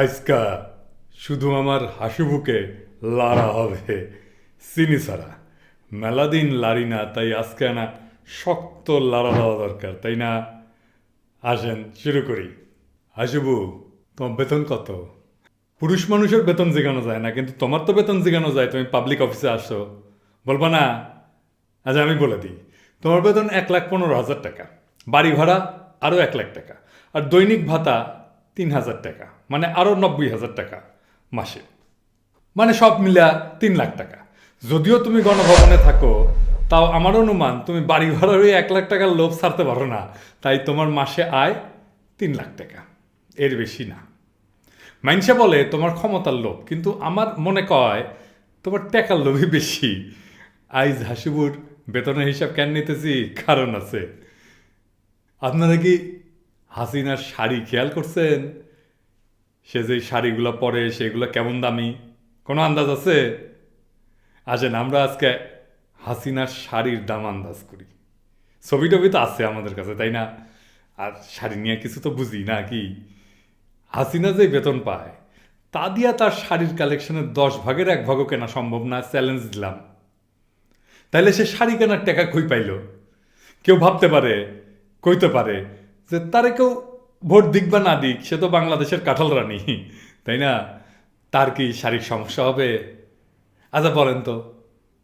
আজকা শুধু আমার হাসিবুকে লাড়া হবে। চিনি ছাড়া মেলাদিন লাড়ি না, তাই আজকে না শক্ত লাড়া দেওয়া দরকার, তাই না? আসেন, শুরু করি। হাসিবু, তোমার বেতন কত? পুরুষ মানুষের বেতন জিগানো যায় না, কিন্তু তোমার তো বেতন জিগানো যায়, তুমি পাবলিক অফিসে আসো। বলবা না? আচ্ছা আমি বলে দিই। তোমার বেতন এক লাখ পনেরো হাজার টাকা, বাড়ি ভাড়া আরও এক লাখ টাকা, আর দৈনিক ভাতা তিন হাজার টাকা। মানে আরও নব্বই হাজার টাকা মাসে। মানে সব মিলা তিন লাখ টাকা। যদিও তুমি গণভবনে থাকো, তাও আমার অনুমান তুমি বাড়ি ভাড়ার ওই এক লাখ টাকার লোভ ছাড়তে পারো না। তাই তোমার মাসে আয় তিন লাখ টাকা। এর বেশি না। মাইনসে বলে, তোমার ক্ষমতার লোভ, কিন্তু আমার মনে কয়, তোমার টাকার লোভই বেশি। আইজ হাসিবুর, বেতনের হিসাব কেন নিতেছি? কারণ আছে। আপনারা কি হাসিনার শাড়ি খেয়াল করছেন? সে যে শাড়িগুলো পরে, সেগুলো কেমন দামি? কোনো আন্দাজ আছে? আসেন, আমরা আজকে হাসিনার শাড়ির দাম আন্দাজ করি। ছবি টবি তো আছে আমাদের কাছে, তাই না? আর শাড়ি নিয়ে কিছু তো বুঝি, না কি? হাসিনা যে বেতন পায়, তা দিয়া তার শাড়ির কালেকশনের দশ ভাগের এক ভাগও কেনা সম্ভব না চ্যালেঞ্জ দিলাম। তাইলে সে শাড়ি কেনার টাকা কই পাইল? কেউ ভাবতে পারে, কইতে পারে যে তারে কেউ ভোট দিক বা না দিক, সে তো বাংলাদেশের কাঁঠাল রানী, তাই না? তার কি শারীরিক সমস্যা হবে? আচ্ছা বলেন তো,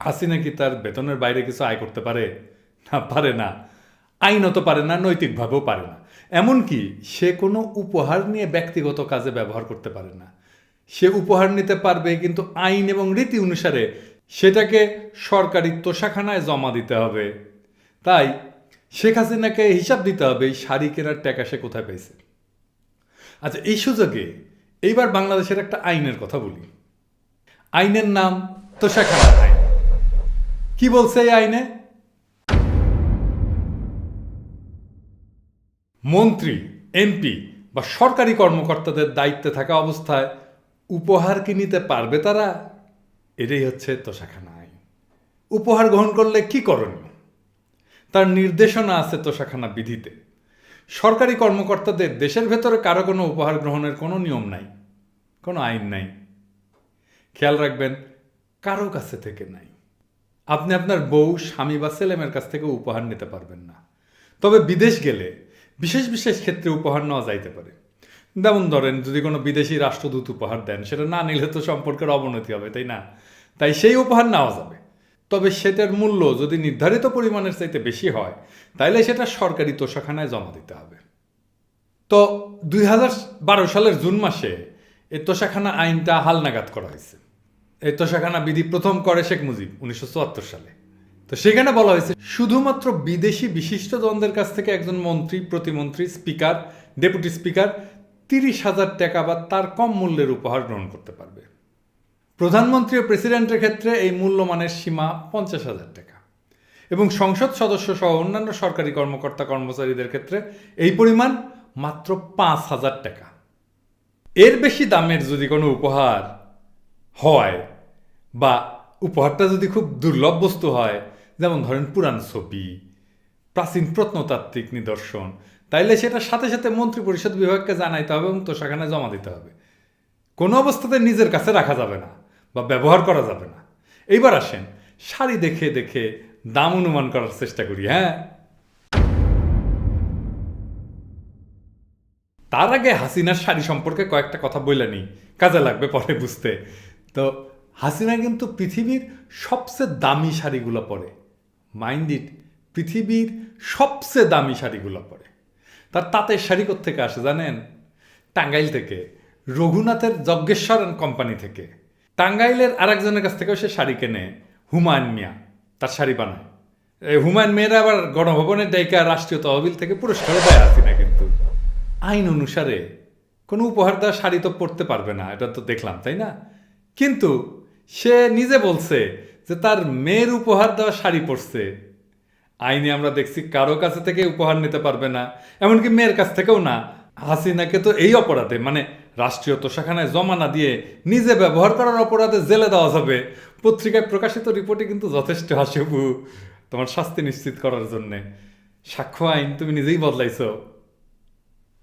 হাসিনা কি তার বেতনের বাইরে কিছু আয় করতে পারে? না পারে না। আইনত পারে না, নৈতিকভাবেও পারে না। এমনকি সে কোনো উপহার নিয়ে ব্যক্তিগত কাজে ব্যবহার করতে পারে না। সে উপহার নিতে পারবে, কিন্তু আইন এবং রীতি অনুসারে সেটাকে সরকারি তোষাখানায় জমা দিতে হবে। তাই শেখ হাসিনাকে হিসাব দিতে হবে এই শাড়ি কেনার টাকা সে কোথায় পেয়েছে আচ্ছা এই সুযোগে এইবার বাংলাদেশের একটা আইনের কথা বলি। আইনের নাম তোষাখানা আইন। কি বলছে এই আইনে? মন্ত্রী, এমপি বা সরকারি কর্মকর্তাদের দায়িত্বে থাকা অবস্থায় উপহার কি নিতে পারবে তারা? এটাই হচ্ছে তোষাখানা আইন। উপহার গ্রহণ করলে কি করণীয়? তার নির্দেশনা আছে তোষাখানা বিধিতে। সরকারি কর্মকর্তাদের দেশের ভেতরে কারও কোনো উপহার গ্রহণের কোনো নিয়ম নাই, কোনো আইন নাই। খেয়াল রাখবেন, কারও কাছে থেকে নাই। আপনি আপনার বউ, স্বামী বা ছেলেমের কাছ থেকে উপহার নিতে পারবেন না। তবে বিদেশ গেলে বিশেষ বিশেষ ক্ষেত্রে উপহার নেওয়া যাইতে পারে। যেমন ধরেন, যদি কোনো বিদেশি রাষ্ট্রদূত উপহার দেন, সেটা না নিলে তো সম্পর্কের অবনতি হবে, তাই না? তাই সেই উপহার নেওয়া যাবে। তবে সেটার মূল্য যদি নির্ধারিত পরিমাণের চাইতে বেশি হয়, তাইলে সেটা সরকারি তোষাখানায় জমা দিতে হবে। তো দুই হাজার বারো সালের জুন মাসে এই তোষাখানা আইনটা হালনাগাদ করা হয়েছে। এই তোষাখানা বিধি প্রথম করে শেখ মুজিব উনিশশো চুয়াত্তর সালে। তো সেখানে বলা হয়েছে, শুধুমাত্র বিদেশি বিশিষ্ট দ্বন্দ্বের কাছ থেকে একজন মন্ত্রী, প্রতিমন্ত্রী, স্পিকার, ডেপুটি স্পিকার তিরিশ হাজার টাকা বা তার কম মূল্যের উপহার গ্রহণ করতে পারবে। প্রধানমন্ত্রী ও প্রেসিডেন্টের ক্ষেত্রে এই মূল্যমানের সীমা পঞ্চাশ হাজার টাকা। এবং সংসদ সদস্য সহ অন্যান্য সরকারি কর্মকর্তা কর্মচারীদের ক্ষেত্রে এই পরিমাণ মাত্র পাঁচ হাজার টাকা। এর বেশি দামের যদি কোনো উপহার হয় বা উপহারটা যদি খুব দুর্লভ বস্তু হয়, যেমন ধরেন পুরাণ ছবি, প্রাচীন প্রত্নতাত্ত্বিক নিদর্শন, তাইলে সেটা সাথে সাথে মন্ত্রী পরিষদ বিভাগকে জানাইতে হবে এবং তোষাখানায় জমা দিতে হবে। কোনো অবস্থাতে নিজের কাছে রাখা যাবে না। বা ব্যবহার করা যাবে না। এইবার আসেন, শাড়ি দেখে দেখে দাম অনুমান করার চেষ্টা করি হ্যাঁ? তার আগে হাসিনার শাড়ি সম্পর্কে কয়েকটা কথা বলে নিই, কাজে লাগবে পরে বুঝতে। তো হাসিনা কিন্তু পৃথিবীর সবচেয়ে দামি শাড়িগুলো পরে। মাইন্ড ইট, পৃথিবীর সবচেয়ে দামি শাড়িগুলো পরে। তার তাঁতের শাড়ি থেকে আসে জানেন? টাঙ্গাইল থেকে, রঘুনাথের যজ্ঞেশ্বর কোম্পানি থেকে। টাঙ্গাইলের আরেকজনের কাছ থেকেও সে শাড়ি কেনে, হুমায়ুন মিয়া। তার শাড়ি বানায়। এই হুমায়ুন মেয়েরা আবার গণভবনের ডাইকা রাষ্ট্রীয় তহবিল থেকে পুরস্কারও দেয় হাসিনা কিন্তু। আইন অনুসারে কোনো উপহার দেওয়া শাড়ি তো পরতে পারবে না, এটা তো দেখলাম, তাই না? কিন্তু সে নিজে বলছে যে তার মেয়ের উপহার দেওয়া শাড়ি পরছে। আইনে আমরা দেখছি কারও কাছে থেকে উপহার নিতে পারবে না, এমনকি মেয়ের কাছ থেকেও না। হাসিনাকে তো এই অপরাধে মানে রাষ্ট্রীয় তোষাখানায় জমা না দিয়ে নিজে ব্যবহার করার অপরাধে জেলে দেওয়া যাবে। পত্রিকায় প্রকাশিত রিপোর্টে কিন্তু যথেষ্ট হাসিবু তোমার শাস্তি নিশ্চিত করার জন্যে। সাক্ষ্য আইন তুমি নিজেই বদলাইছ।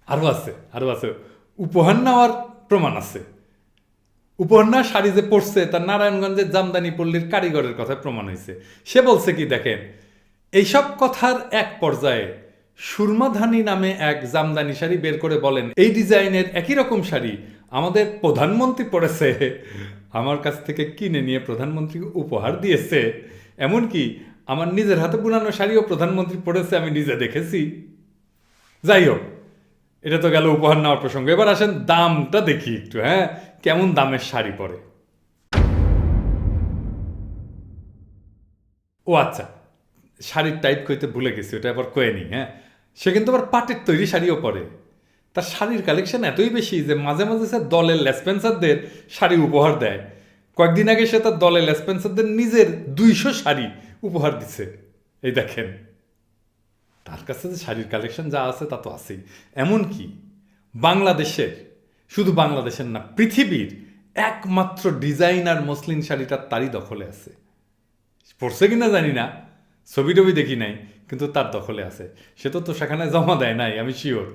আরও আছে আরও আছে। উপহার নেওয়ার প্রমাণ আছে। উপন্যাস শাড়ি যে পড়ছে তার নারায়ণগঞ্জের জামদানি পল্লীর কারিগরের কথা প্রমাণ হয়েছে সে বলছে কি, দেখেন, এইসব কথার এক পর্যায়ে সুরমাধানী নামে এক জামদানি শাড়ি বের করে বলেন, এই ডিজাইনের একই রকম শাড়ি আমাদের প্রধানমন্ত্রী পড়েছে আমার কাছ থেকে কিনে নিয়ে প্রধানমন্ত্রী উপহার দিয়েছে। এমনকি আমার নিজের হাতে বুনানো শাড়িও প্রধানমন্ত্রী পড়েছে আমি নিজে দেখেছি। যাই হোক, এটা তো গেল উপহার নেওয়ার প্রসঙ্গ। এবার আসেন দামটা দেখি একটু হ্যাঁ? কেমন দামের শাড়ি পরে? ও আচ্ছা শাড়ির টাইপ কইতে ভুলে গেছি, ওটা আবার কয়ে নি হ্যাঁ? সে কিন্তু আবার পাটের তৈরি শাড়িও পরে। তার শাড়ির কালেকশন এতই বেশি যে মাঝে মাঝে সে দলের লেসপেন্সারদের শাড়ি উপহার দেয়। কয়েকদিন আগে সে তার দলের লেসপেন্সারদের নিজের দুইশো শাড়ি উপহার দিছে। এই দেখেন। তার কাছে যে শাড়ির কালেকশন যা আছে তা তো আছেই। এমনকি বাংলাদেশের, শুধু বাংলাদেশের না, পৃথিবীর একমাত্র ডিজাইনার মসলিন শাড়িটা তারই দখলে আছে। পড়ছে কিনা জানি না। ছবি টবি দেখি নাই, কিন্তু তার দখলে আছে। সে তো সেখানে জমা দেয় নাই, আমি শিওর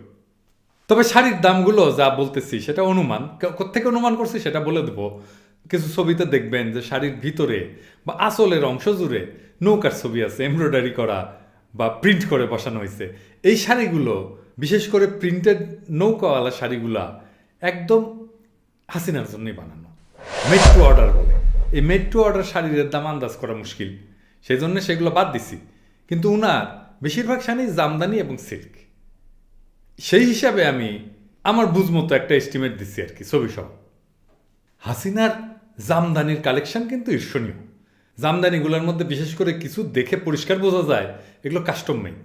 তবে শাড়ির দামগুলো যা বলতেছি, সেটা অনুমান। কে- কোত্থেকে অনুমান করছি সেটা বলে দেবো। কিছু ছবিতে দেখবেন যে শাড়ির ভিতরে বা আসলের অংশ জুড়ে নৌকার ছবি আছে এমব্রয়ডারি করা বা প্রিন্ট করে বসানো হয়েছে। এই শাড়িগুলো, বিশেষ করে প্রিন্টেড নৌকাওয়ালা শাড়িগুলা, একদম হাসিনার জন্যই বানানো। মেড টু অর্ডার বলে। এই মেড টু অর্ডার শাড়ির দাম আন্দাজ করা মুশকিল। সেই জন্য সেগুলো বাদ দিছি। কিন্তু উনার বেশিরভাগ শাড়ি জামদানি এবং সিল্ক। সেই হিসাবে আমি আমার বুঝমতো একটা এস্টিমেট দিচ্ছি আর কি ছবি সহ। হাসিনার জামদানির কালেকশন কিন্তু ঈর্ষণীয়। জামদানিগুলোর মধ্যে বিশেষ করে কিছু দেখে পরিষ্কার বোঝা যায়, এগুলো কাস্টম মেড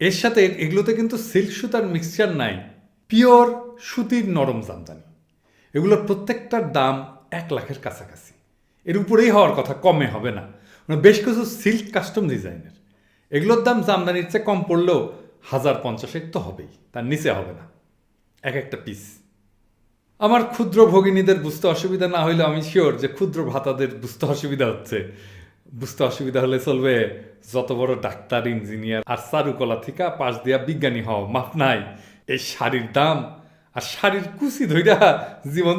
এর সাথে এগুলোতে কিন্তু সিল্ক সুতার মিক্সচার নাই পিওর সুতির নরম জামদানি। এগুলোর প্রত্যেকটার দাম এক লাখের কাছাকাছি। এর উপরেই হওয়ার কথা, কমে হবে না। বেশ কিছু সিল্ক কাস্টম ডিজাইনের এগুলোর দাম জামদানির চেয়ে কম পড়লেও হাজার পঞ্চাশেক তো হবেই, তার নিচে হবে না। এক একটা পিস আমার ক্ষুদ্র ভগিনীদের বুঝতে অসুবিধা না হইলে আমি শিওর যে ক্ষুদ্র ভাতাদের বুঝতে অসুবিধা হচ্ছে। বুঝতে অসুবিধা হলে চলবে যত বড় ডাক্তার ইঞ্জিনিয়ার আর চারুকলা থেকে পাশ দিয়া বিজ্ঞানী হও মাপ নাই। এই শাড়ির দাম আর শাড়ির কুচি ধইরা জীবন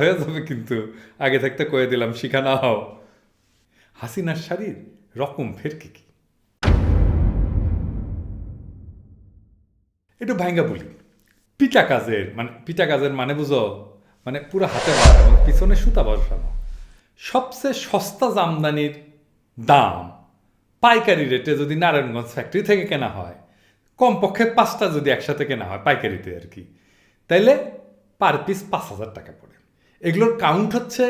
হয়ে যাবে কিন্তু। আগে থাকতে কয়ে দিলাম, শিখা না হও হাসিনার শাড়ির রকম ফের কি? একটু ভাঙ্গা বলি। পিটা কাজের মানে পিটা কাজের মানে বুঝো মানে পুরো হাতে মারা এবং পিছনে সুতা বসানো। সবচেয়ে সস্তা জামদানির দাম পাইকারি রেটে যদি নারায়ণগঞ্জ ফ্যাক্টরি থেকে কেনা হয়, কমপক্ষে পাঁচটা যদি একসাথে কেনা হয় পাইকারিতে আর কি, তাইলে পার পিস পাঁচ হাজার টাকা পড়ে। এগুলোর কাউন্ট হচ্ছে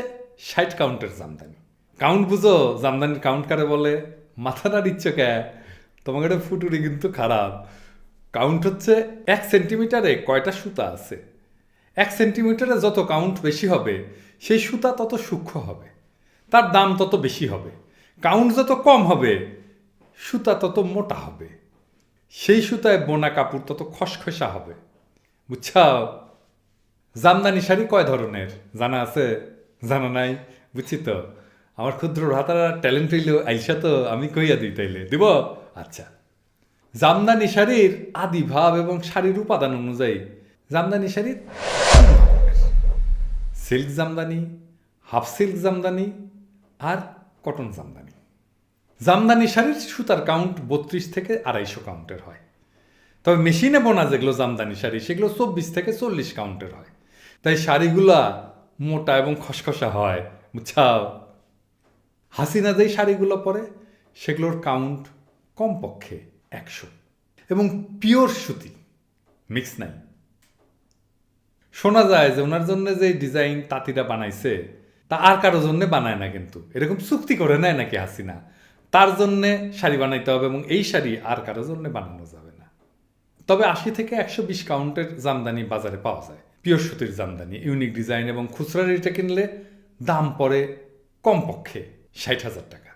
ষাট কাউন্টের জামদানি। কাউন্ট বুঝো? জামদানির কাউন্ট কারে বলে? মাথা না দিচ্ছ কে? তোমাকে একটা ফুটুরি কিন্তু খারাপ। কাউন্ট হচ্ছে এক সেন্টিমিটারে কয়টা সুতা আছে? এক সেন্টিমিটারে যত কাউন্ট বেশি হবে, সেই সুতা তত সূক্ষ্ম হবে। তার দাম তত বেশি হবে। কাউন্ট যত কম হবে, সুতা তত মোটা হবে। সেই সুতায় বোনা কাপড় তত খসখসা হবে। বুঝছাও? জামদানি শাড়ি কয় ধরনের? জানা আছে? জানা নাই? বুঝছি তো? আমার ক্ষুদ্র ভ্রাতারা ট্যালেন্ট হইলেও আইসা তো আমি কইয়া দিই তাইলে। দিব? আচ্ছা। জামদানি শাড়ির আদি ভাব এবং শাড়ির উপাদান অনুযায়ী, জামদানি শাড়ির silk Jamdani, half silk Jamdani আর কটন জামদানি। জামদানি শাড়ির সুতার কাউন্ট বত্রিশ থেকে আড়াইশো কাউন্টের হয়। তবে মেশিনে বোনা যেগুলো জামদানি শাড়ি, সেগুলো চব্বিশ থেকে চল্লিশ কাউন্টের হয়। তাই শাড়িগুলা মোটা এবং খসখসা হয়, বুঝছাও? হাসিনা যেই শাড়িগুলো পরে, সেগুলোর কাউন্ট কমপক্ষে একশো। এবং পিওর সুতি মিক্স নাই। শোনা যায় যে ওনার জন্য যে ডিজাইন তাঁতিরা বানাইছে, তা আর কারোর জন্য বানায় না কিন্তু। এরকম চুক্তি করে নেয় নাকি হাসিনা? তার জন্যে শাড়ি বানাইতে হবে এবং এই শাড়ি আর কারোর জন্য বানানো যাবে না। তবে আশি থেকে একশো বিশ কাউন্টের জামদানি বাজারে পাওয়া যায়। পিওর সুতির জামদানি ইউনিক ডিজাইন এবং খুচরা রেটে কিনলে দাম পড়ে কমপক্ষে ষাট হাজার টাকা।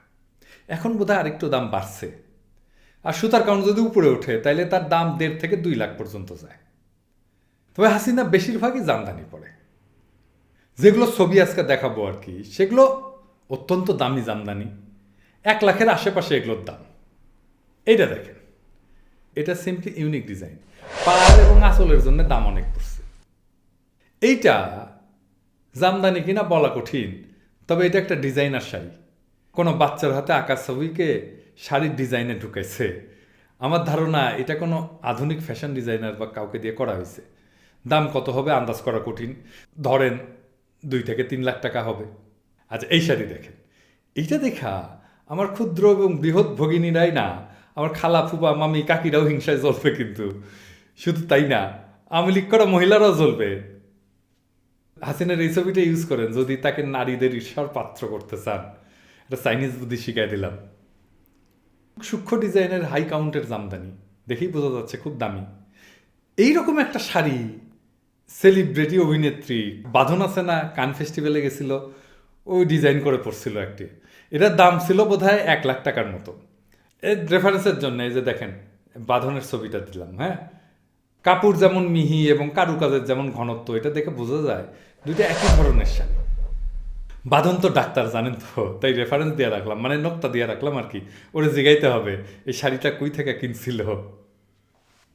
এখন বোধহয় আরেকটু দাম বাড়ছে। আর সুতার কাউন্ট যদি উপরে ওঠে, তাইলে তার দাম দেড় থেকে দুই লাখ পর্যন্ত যায়। তবে হাসিনা বেশিরভাগই জামদানি পড়ে যেগুলো ছবি আজকে দেখাবো আর কি, সেগুলো অত্যন্ত দামি জামদানি। এক লাখের আশেপাশে এগুলোর দাম। এইটা দেখেন। এটা সিম্পলি ইউনিক ডিজাইন পাড় এবং আসলের জন্য দাম অনেক পড়ছে। এইটা জামদানি কিনা বলা কঠিন, তবে এটা একটা ডিজাইনার শাড়ি। কোনো বাচ্চার হাতে আঁকা ছবিকে শাড়ির ডিজাইনে ঢুকেছে আমার ধারণা এটা কোনো আধুনিক ফ্যাশন ডিজাইনার বা কাউকে দিয়ে করা হয়েছে। দাম কত হবে আন্দাজ করা কঠিন। ধরেন দুই থেকে তিন লাখ টাকা হবে। আচ্ছা এই শাড়ি দেখেন। এইটা দেখা আমার ক্ষুদ্র এবং বৃহৎ ভগিনীরাই না, আমার খালা ফুবা মামি কাকিরাও হিংসায় জ্বলবে কিন্তু। শুধু তাই না আমি লিখ করা মহিলারাও জ্বলবে। হাসিনের এই ছবিটা ইউজ করেন যদি তাকে নারীদের ঈর্ষার পাত্র করতে চান। এটা চাইনিজ বুদ্ধি শিখাই দিলাম। সূক্ষ্ম ডিজাইনের হাই কাউন্টের জামদানি। দেখেই বোঝা যাচ্ছে খুব দামি। এইরকম একটা শাড়ি সেলিব্রিটি অভিনেত্রী বাঁধন আছে না কান ফেস্টিভ্যালে গেছিল ওই ডিজাইন করে পড়ছিল একটি। এটার দাম ছিল বোধহয় এক লাখ টাকার মতো। এর রেফারেন্সের জন্য এই যে দেখেন, বাঁধনের ছবিটা দিলাম হ্যাঁ? কাপড় যেমন মিহি এবং কারুকাজের যেমন ঘনত্ব, এটা দেখে বোঝা যায় দুইটা একই ধরনের শাড়ি। বাঁধন তো ডাক্তার জানেন তো, তাই রেফারেন্স দিয়ে রাখলাম মানে নোকটা দিয়ে রাখলাম আর কি। ওরে জিগাইতে হবে, এই শাড়িটা কই থেকে কিনছিল?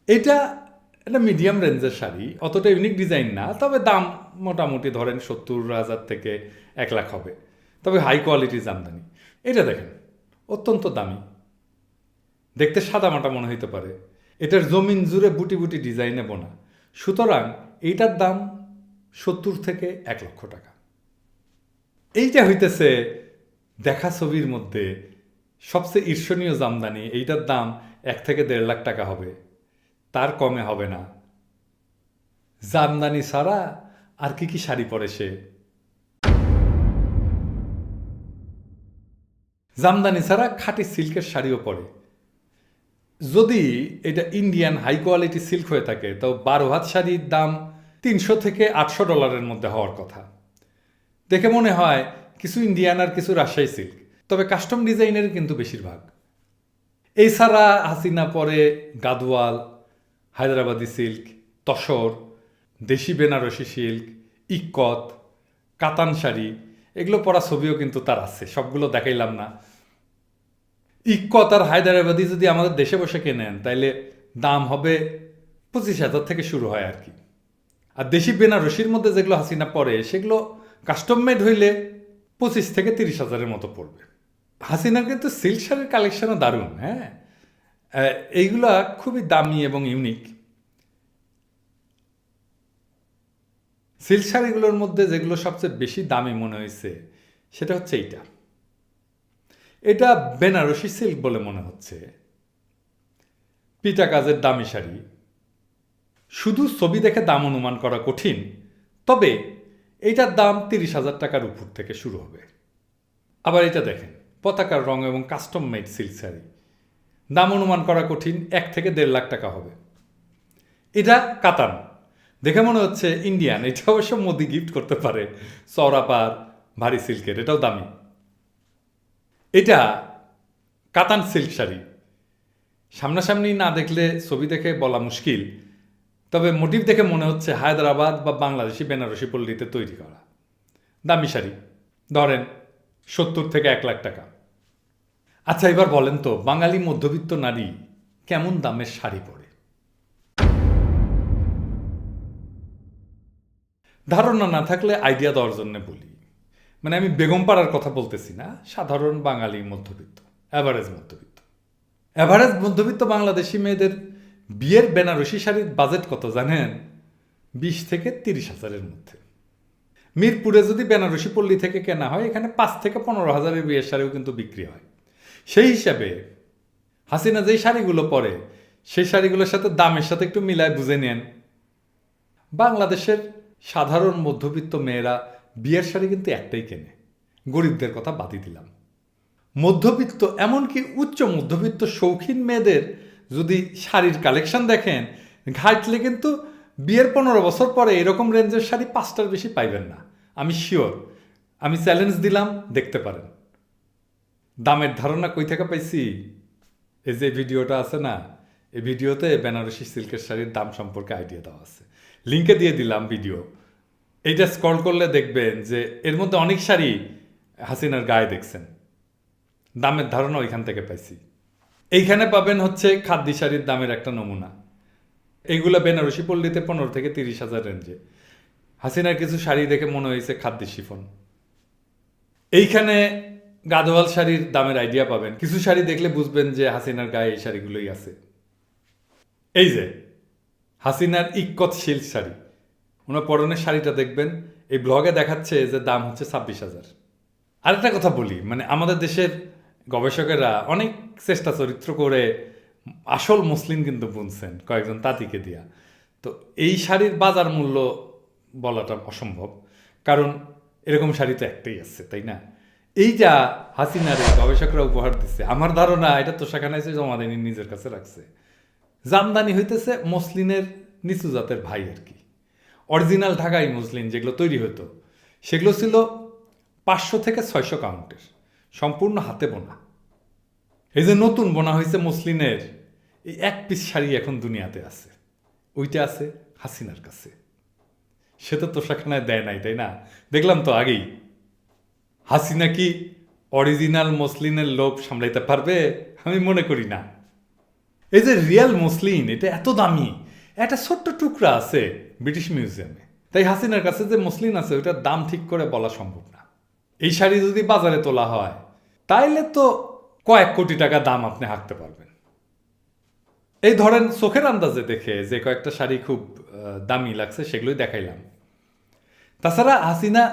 এটা একটা মিডিয়াম রেঞ্জের শাড়ি, অতটা ইউনিক ডিজাইন না, তবে দাম মোটামুটি ধরেন সত্তর হাজার থেকে এক লাখ হবে। তবে হাই কোয়ালিটির জামদানি। এটা দেখেন, অত্যন্ত দামি। দেখতে সাদা মাটা মনে হইতে পারে। এটার জমিন জুড়ে বুটি বুটি ডিজাইনে বোনা। সুতরাং এইটার দাম সত্তর থেকে এক লক্ষ টাকা। এইটা হইতেছে দেখা ছবির মধ্যে সবচেয়ে ঈর্ষণীয় জামদানি, এইটার দাম এক থেকে দেড় লাখ টাকা হবে। তার কমে হবে না। জামদানি ছাড়া আর কি কি শাড়ি পরে সে? জামদানি ছাড়া খাঁটি সিল্কের শাড়িও পরে। যদি এটা ইন্ডিয়ান হাই কোয়ালিটি সিল্ক হয়ে থাকে তো বারো হাত শাড়ির দাম তিনশো থেকে আটশো ডলারের মধ্যে হওয়ার কথা। দেখে মনে হয় কিছু ইন্ডিয়ান আর কিছু রাজশাহী সিল্ক। তবে কাস্টম ডিজাইনের কিন্তু বেশিরভাগ। এই ছাড়া হাসিনা পরে গাদওয়াল, হায়দ্রাবাদি সিল্ক, তসর, দেশি বেনারসি সিল্ক, ইক্কত, কাতান শাড়ি, এগুলো পরা ছবিও কিন্তু তার আছে, সবগুলো দেখাইলাম না। ইক্কত আর হায়দ্রাবাদি যদি আমাদের দেশে বসে কেনেন তাইলে দাম হবে পঁচিশ হাজার থেকে শুরু হয় আর কি। আর দেশি বেনারসির মধ্যে যেগুলো হাসিনা পরে, সেগুলো কাস্টম মেড হইলে পঁচিশ থেকে তিরিশ হাজারের মতো পড়বে। হাসিনার কিন্তু সিল্ক শাড়ির কালেকশনও দারুণ হ্যাঁ? এইগুলা খুবই দামি এবং ইউনিক সিল্ক শাড়িগুলোর মধ্যে যেগুলো সবচেয়ে বেশি দামি মনে হয়েছে সেটা হচ্ছে এইটা। এটা বেনারসি সিল্ক বলে মনে হচ্ছে। পিটা কাজের দামি শাড়ি। শুধু ছবি দেখে দাম অনুমান করা কঠিন, তবে এইটার দাম তিরিশ হাজার টাকার উপর থেকে শুরু হবে। আবার এটা দেখেন, পতাকার রং এবং কাস্টম মেড সিল্ক শাড়ি। দাম অনুমান করা কঠিন, এক থেকে দেড় লাখ টাকা হবে। এটা কাতান। দেখে মনে হচ্ছে ইন্ডিয়ান এটা অবশ্য মোদি গিফট করতে পারে। চওড়াপার ভারী সিল্কের, এটাও দামি। এটা কাতান সিল্ক শাড়ি। সামনাসামনি না দেখলে ছবি দেখে বলা মুশকিল তবে মোটিভ দেখে মনে হচ্ছে হায়দ্রাবাদ বা বাংলাদেশি বেনারসি পল্লীতে তৈরি করা। দামি শাড়ি, ধরেন সত্তর থেকে এক লাখ টাকা। আচ্ছা এবার বলেন তো, বাঙালি মধ্যবিত্ত নারী কেমন দামের শাড়ি পরে? ধারণা না থাকলে আইডিয়া দেওয়ার জন্য বলি। মানে আমি বেগম পাড়ার কথা বলতেছি না, সাধারণ বাঙালি মধ্যবিত্ত অ্যাভারেজ মধ্যবিত্ত। অ্যাভারেজ মধ্যবিত্ত বাংলাদেশি মেয়েদের বিয়ের বেনারসি শাড়ির বাজেট কত জানেন? বিশ থেকে তিরিশ হাজারের মধ্যে। মিরপুরে যদি বেনারসি পল্লী থেকে কেনা হয়, এখানে পাঁচ থেকে পনেরো হাজারের বিয়ের শাড়িও কিন্তু বিক্রি হয়। সেই হিসাবে হাসিনা যেই শাড়িগুলো পরে, সেই শাড়িগুলোর সাথে দামের সাথে একটু মিলায় বুঝে নেন। বাংলাদেশের সাধারণ মধ্যবিত্ত মেয়েরা বিয়ের শাড়ি কিন্তু একটাই কেনে। গরিবদের কথা বাদই দিলাম। মধ্যবিত্ত, এমনকি উচ্চ মধ্যবিত্ত শৌখিন মেয়েদের যদি শাড়ির কালেকশন দেখেন ঘাটলে কিন্তু বিয়ের পনেরো বছর পরে এরকম রেঞ্জের শাড়ি পাঁচটার বেশি পাইবেন না। আমি শিওর আমি চ্যালেঞ্জ দিলাম, দেখতে পারেন। দামের ধারণা কই থেকে পাইছি? এই যে ভিডিওটা আছে না, এই ভিডিওতে বেনারসি সিল্কের শাড়ির দাম সম্পর্কে আইডিয়া দেওয়া আছে। লিঙ্কে দিয়ে দিলাম ভিডিও এইটা স্ক্রল করলে দেখবেন যে এর মধ্যে অনেক শাড়ি হাসিনার গায়ে দেখছেন। দামের ধারণা ওইখান থেকে পাইছি। এইখানে পাবেন হচ্ছে খাদ্যি শাড়ির দামের একটা নমুনা। এইগুলো বেনারসি পল্লীতে পনেরো থেকে তিরিশ হাজার রেঞ্জে হাসিনার কিছু শাড়ি দেখে মনে হয়েছে খাদ্য শিফন। এইখানে গাদোয়াল শাড়ির দামের আইডিয়া পাবেন। কিছু শাড়ি দেখলে বুঝবেন যে হাসিনার গায়ে এই শাড়িগুলোই আছে। এই যে, হাসিনার ইক্কত সিল্ক শাড়ি। ওনার পরনের শাড়িটা দেখবেন, এই ব্লগে দেখাচ্ছে যে দাম হচ্ছে ছাব্বিশ হাজার। আরেকটা কথা বলি মানে আমাদের দেশের গবেষকেরা অনেক চেষ্টা চরিত্র করে আসল মুসলিম কিন্তু বুনছেন, কয়েকজন তাঁতিকে দিয়া। তো এই শাড়ির বাজার মূল্য বলাটা অসম্ভব, কারণ এরকম শাড়ি তো একটাই আছে, তাই না? এই যা হাসিনার গবেষকরা উপহার দিচ্ছে আমার ধারণা এটা তো সেখানে এসে জমা দেয়নি, নিজের কাছে রাখছে। জামদানি হইতেছে মসলিনের নিচু জাতের ভাই আর কি। অরিজিনাল ঢাকাই মুসলিন যেগুলো তৈরি হতো সেগুলো ছিল পাঁচশো থেকে ছয়শো কাউন্টের। সম্পূর্ণ হাতে বোনা। এই যে নতুন বোনা হয়েছে মসলিনের এই এক পিস শাড়ি এখন দুনিয়াতে আছে। ওইটা আছে হাসিনার কাছে। সে তো তোষাখানায় দেয় নাই, তাই না? দেখলাম তো আগেই। হাসিনা কি অরিজিনাল মসলিনের লোভ সামলাইতে পারবে? আমি মনে করি না। এই যে রিয়েল মসলিন এটা এত দামি, একটা ছোট্ট টুকরা আছে ব্রিটিশ মিউজিয়ামে। তাই হাসিনার কাছে যে মসলিন আছে, ওইটার দাম ঠিক করে বলা সম্ভব না। এই শাড়ি যদি বাজারে তোলা হয় তাইলে তো কয়েক কোটি টাকা দাম আপনি হাঁকতে পারবেন। এই ধরেন চোখের আন্দাজে দেখে যে কয়েকটা শাড়ি খুব দামি লাগছে সেগুলোই দেখাইলাম। তাছাড়া হাসিনা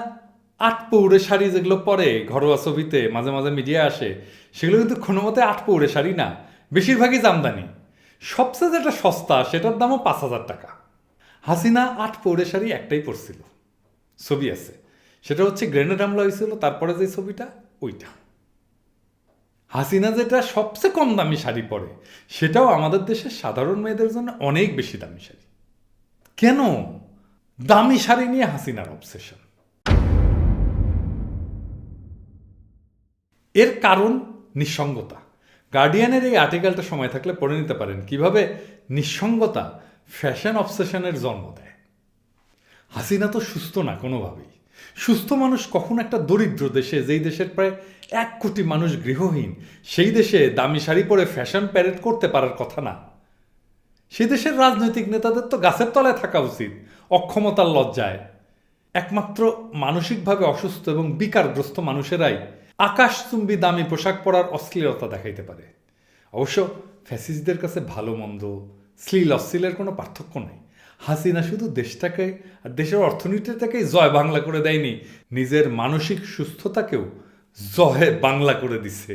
আট পৌড়ে শাড়ি যেগুলো পরে, ঘরোয়া ছবিতে মাঝে মাঝে মিডিয়া আসে, সেগুলো কিন্তু কোনো মতে আট পৌড়ে শাড়ি না, বেশিরভাগই জামদানি। সবচেয়ে যেটা সস্তা, সেটার দামও পাঁচ হাজার টাকা। হাসিনা আট পৌড়ে শাড়ি একটাই পরছিল। ছবি আছে। সেটা হচ্ছে গ্রেনেড হামলা হয়েছিল, তারপরে যে ছবিটা, ওইটা। হাসিনা যেটা সবচেয়ে কম দামি শাড়ি পরে, সেটাও আমাদের দেশের সাধারণ মেয়েদের জন্য অনেক বেশি দামি শাড়ি। কেন? দামি শাড়ি নিয়ে হাসিনার অবসেশন এর কারণ নিঃসঙ্গতা। গার্ডিয়ানের এই আর্টিকেলটা সময় থাকলে পড়ে নিতে পারেন। কীভাবে? নিঃসঙ্গতা ফ্যাশন অবসেশনের জন্ম দেয়। হাসিনা তো সুস্থ না কোনোভাবেই। সুস্থ মানুষ কখন একটা দরিদ্র দেশে, যেই দেশের প্রায় এক কোটি মানুষ গৃহহীন, সেই দেশে দামি শাড়ি পরে ফ্যাশন প্যারেড করতে পারার কথা না। সে দেশের রাজনৈতিক নেতাদের তো গাছের তলায় থাকা উচিত, অক্ষমতার লজ্জায়। একমাত্র মানসিকভাবে অসুস্থ এবং বিকারগ্রস্ত মানুষেরাই আকাশচুম্বী দামি পোশাক পরার অশ্লীলতা দেখাইতে পারে। অবশ্য ফ্যাসিস্টদের কাছে ভালো মন্দ, শ্লীল অশ্লীলের কোনো পার্থক্য নেই। হাসিনা শুধু দেশটাকে আর দেশের অর্থনীতিটাকেই জয় বাংলা করে দেয়নি, নিজের মানসিক সুস্থতাকেও জয় বাংলা করে দিছে।